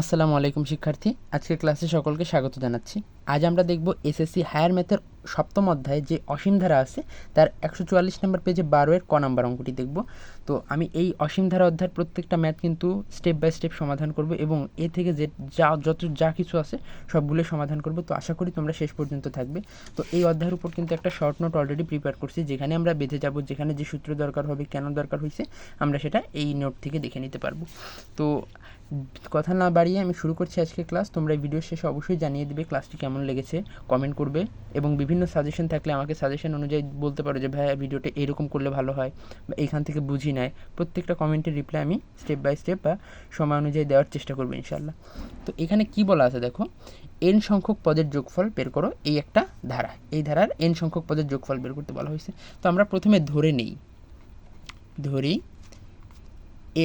আসসালামু আলাইকুম শিক্ষার্থী। আজকের ক্লাসে সকলকে স্বাগত জানাচ্ছি। আজ আমরা দেখব এসএসসি হায়ার ম্যাথের সপ্তম অধ্যায়ে যে অসীম ধারা আছে, তার একশো চুয়াল্লিশ নম্বর পেজে বারো এর ক নম্বর অঙ্কটি দেখব। তো আমি এই অসীম ধারা অধ্যায়ের প্রত্যেকটা ম্যাথ কিন্তু স্টেপ বাই স্টেপ সমাধান করব এবং এ থেকে যে যা, যত, যা কিছু আছে সবগুলো সমাধান করব। তো আশা করি তোমরা শেষ পর্যন্ত থাকবে। তো এই অধ্যায়ের উপর কিন্তু একটা শর্ট নোট অলরেডি প্রিপেয়ার করছি, যেখানে আমরা বেঁধে যাব, যেখানে যে সূত্র দরকার হবে, কেন দরকার হয়েছে আমরা সেটা এই নোট থেকে দেখে নিতে পারব। তো কথা না বাড়িয়ে আমি শুরু করছি আজকে ক্লাস তোমরা ভিডিও শেষে অবশ্যই জানিয়ে দিবে ক্লাসটি কেমন লেগেছে কমেন্ট করবে এবং বিভিন্ন সাজেশন থাকলে আমাকে সাজেশন অনুযায়ী বলতে পারো যে, ভাইয়া, ভিডিওটা এরকম করলে ভালো হয় বা এইখান থেকে বুঝি নেয় প্রত্যেকটা কমেন্টের রিপ্লাই আমি স্টেপ বাই স্টেপ বা সময় অনুযায়ী দেওয়ার চেষ্টা করব ইনশাল্লাহ তো এখানে কি বলা আছে দেখো? এন সংখ্যক পদের যোগফল বের করো। এই একটা ধারা। এই ধারার এন সংখ্যক পদের যোগফল বের করতে বলা হয়েছে। তো আমরা প্রথমে ধরে নেই। ধরি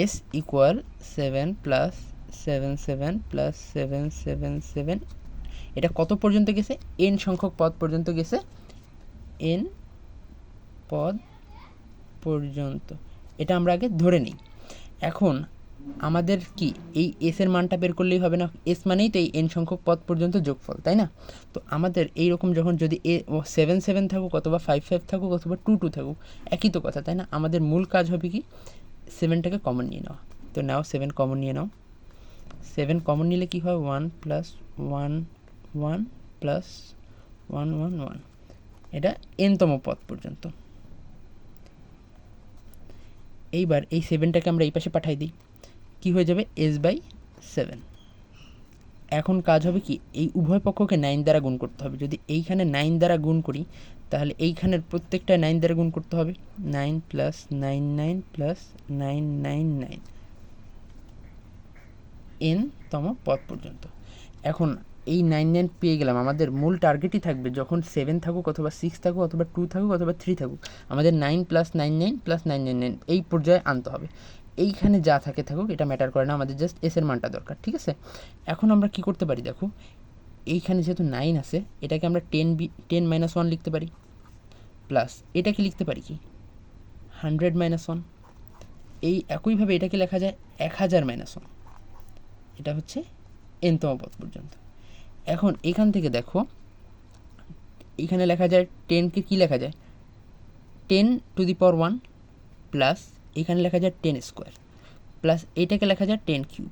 S equal seven plus seven seven plus seven seven seven এটা কত পর্যন্ত গেছে? এন সংখ্যক পদ পর্যন্ত গেছে। এন পদ পর্যন্ত। এটা আমরা আগে ধরে নিই। এখন আমাদের কি এই এস এর মানটা বের করলেই হবে না? এস মানেই তো এই এন সংখ্যক পদ পর্যন্ত যোগফল, তাই না? তো আমাদের এই রকম যখন যদি এ সেভেন সেভেন থাকুক অথবা ফাইভ ফাইভ থাকুক অথবা টু টু থাকুক, একই তো কথা, তাই না? আমাদের মূল কাজ হবে কি? সেভেনটাকে কমন নিয়ে নেওয়া। তো নাও সেভেন কমন নিয়ে নাও। সেভেন কমন নিলে কী হয়? One plus one one plus one one one এটা এনতম পদ পর্যন্ত। এইবার এই সেভেনটাকে আমরা এই পাশে পাঠাই দিই। কী হয়ে যাবে? এস বাই সেভেন এখন কাজ হবে কি? এই উভয় পক্ষকে নাইন দ্বারা গুণ করতে হবে। যদি এইখানে নাইন দ্বারা গুণ করি, তাহলে এইখানের প্রত্যেকটা নাইন দ্বারা গুণ করতে হবে। Nine plus nine nine plus nine nine nine n তম পদ পর্যন্ত। এখন এই নাইন নাইন পেয়ে গেলাম। আমাদের মূল টার্গেটই থাকবে যখন সেভেন থাকুক অথবা সিক্স থাকুক অথবা টু থাকুক অথবা থ্রি থাকুক, আমাদের nine plus nine nine plus nine nine nine এই পর্যায়ে আনতে হবে। এইখানে যা থাকে থাকুক, এটা ম্যাটার করে না, আমাদের জাস্ট এসের মানটা দরকার, ঠিক আছে? এখন আমরা কি করতে পারি দেখো, এইখানে যেহেতু নাইন আছে, এটাকে আমরা ten by ten minus one লিখতে পারি। প্লাস এটাকে লিখতে পারি কি? হান্ড্রেড মাইনাস ওয়ান এই একইভাবে এটাকে লেখা যায় এক হাজার মাইনাস ওয়ান এটা হচ্ছে এনতম পদ পর্যন্ত। এখন এখান থেকে দেখো, এখানে লেখা যায় টেনকে কী লেখা যায়? Ten to the power one plus এখানে লেখা যায় টেন স্কোয়ার প্লাস এইটাকে লেখা যায় টেন কিউব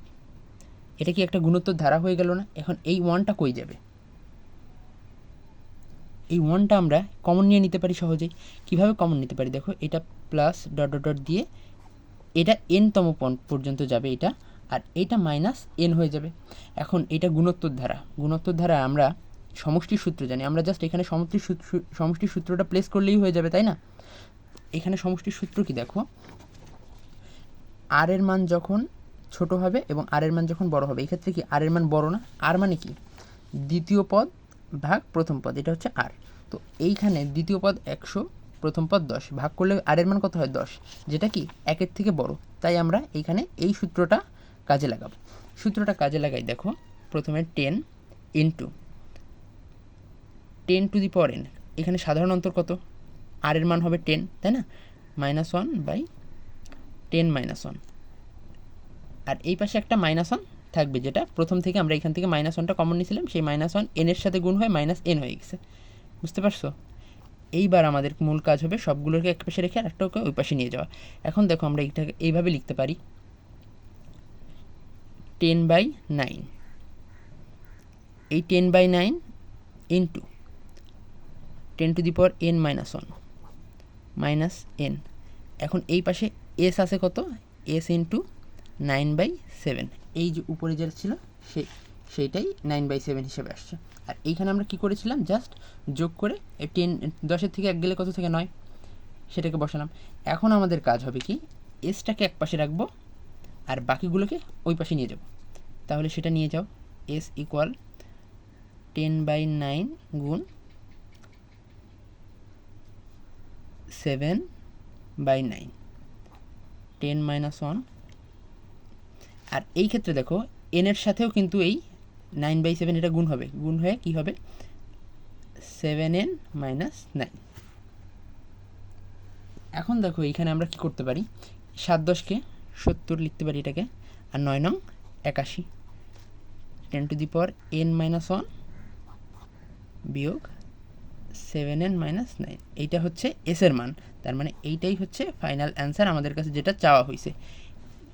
এটা কি একটা গুণোত্তর ধারা হয়ে গেল না? এখন এই ওয়ানটা কই যাবে? এই ওয়ানটা আমরা কমন নিয়ে নিতে পারি সহজেই। কীভাবে কমন নিতে পারি? দেখো, এটা প্লাস ডট ডট ডট দিয়ে এটা এনতম পর্যন্ত যাবে এটা। আর এইটা মাইনাস এন হয়ে যাবে। এখন এটা গুণোত্তর ধারা। গুণোত্তর ধারা আমরা সমষ্টির সূত্র জানি। আমরা জাস্ট এখানে সমষ্টির সূত্র সমষ্টির সূত্রটা প্লেস করলেই হয়ে যাবে, তাই না? এখানে সমষ্টির সূত্র কি দেখো? আর এর মান যখন ছোট হবে এবং আর এর মান যখন বড় হবে, এক্ষেত্রে কি আর এর মান বড় না? আর মানে কি? দ্বিতীয় পদ ভাগ প্রথম পদ, এটা হচ্ছে আর তো এইখানে দ্বিতীয় পদ একশো, প্রথম পদ দশ। ভাগ করলে আর এর মান কত হয়? দশ। যেটা কি একের থেকে বড়। তাই আমরা এইখানে এই সূত্রটা কাজে লাগাবো। সূত্রটা কাজে লাগাই দেখো, প্রথমে ten into ten to the power n এখানে সাধারণ অন্তর কত? আর এর মান হবে টেন তাই না? Minus one by ten minus one আর এই পাশে একটা মাইনাস ওয়ান থাকবে যেটা প্রথম থেকে আমরা এখান থেকে মাইনাস ওয়ানটা কমন নিয়েছিলাম, সেই মাইনাস ওয়ান এনের সাথে গুণ হয়ে মাইনাস এন হয়ে গেছে। বুঝতে পারছ? এইবার আমাদের মূল কাজ হবে সবগুলোকে এক পাশে রেখে আরেকটাকে ওই পাশে নিয়ে যাওয়া। এখন দেখো আমরা এইটাকে এইভাবে লিখতে পারি। টেন বাই নাইন এই ten by nine into ten to the power n minus one minus n এখন এই পাশে এস আছে কত? S into nine by seven এই যে উপরে যেটা ছিল, সে, সেইটাই নাইন বাই সেভেন হিসেবে আসছে। আর এইখানে আমরা কি করেছিলাম? জাস্ট যোগ করে টেন দশের থেকে এক গেলে কত থেকে নয়? সেটাকে বসালাম। এখন আমাদের কাজ হবে কি এসটাকে এক পাশে রাখব, আর বাকিগুলোকে ওই পাশে নিয়ে যাব। তাহলে সেটা নিয়ে যাও। S equal ten by nine গুণ seven by nine ten minus one আর এই ক্ষেত্রে দেখো এনের সাথেও কিন্তু এই নাইন বাই সেভেন এটা গুণ হবে। গুণ হয়ে কী হবে? সেভেন এন মাইনাস নাইন এখন দেখো এইখানে আমরা কি করতে পারি? সাত দশকে সত্তর লিখতে পারি এটাকে। আর নয় নং একাশি। Ten to the power n minus one বিয়োগ সেভেন এন মাইনাস নাইন এইটা হচ্ছে এসের মান। তার মানে এইটাই হচ্ছে ফাইনাল অ্যান্সার আমাদের কাছে যেটা চাওয়া হয়েছে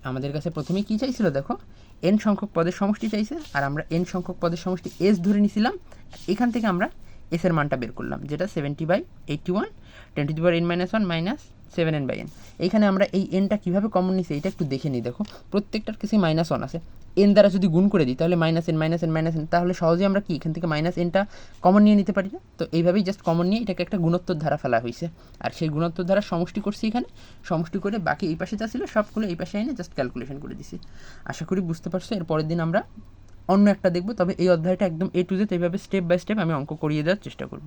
আমাদের কাছে প্রথমে কী চাইছিল দেখো? এন সংখ্যক পদের সমষ্টি চাইছে, আর আমরা এন সংখ্যক পদের সমষ্টি এস ধরে নিছিলাম। এখান থেকে আমরা এসের মানটা বের করলাম, যেটা seventy by eighty one twenty two n minus one minus seven n by n. এইখানে আমরা এই এনটা কীভাবে কমন নিছি এটা একটু দেখে নিই, দেখো। প্রত্যেকটার কাছে মাইনাস ওয়ান আছে। এন দ্বারা যদি গুণ করে দিই, তাহলে minus n minus n minus n তাহলে সহজেই আমরা কি, এখান থেকে মাইনাস এনটা কমন নিয়ে নিতে পারি না? তো এইভাবেই জাস্ট কমন নিয়ে এটাকে একটা গুণোত্তর ধারা ফেলা হয়েছে আর সেই গুণোত্তর ধারা সমষ্টি করছি এখানে। সমষ্টি করে বাকি এই পাশে যা ছিল, সবগুলো এই পাশে এনে জাস্ট ক্যালকুলেশন করে দিছি। আশা করি বুঝতে পারছ, এর পরের দিন আমরা অন্য একটা দেখব। তবে এই অধ্যায়টা একদম এ টু জেড এইভাবে স্টেপ বাই স্টেপ আমি অঙ্ক করিয়ে দেওয়ার চেষ্টা করব।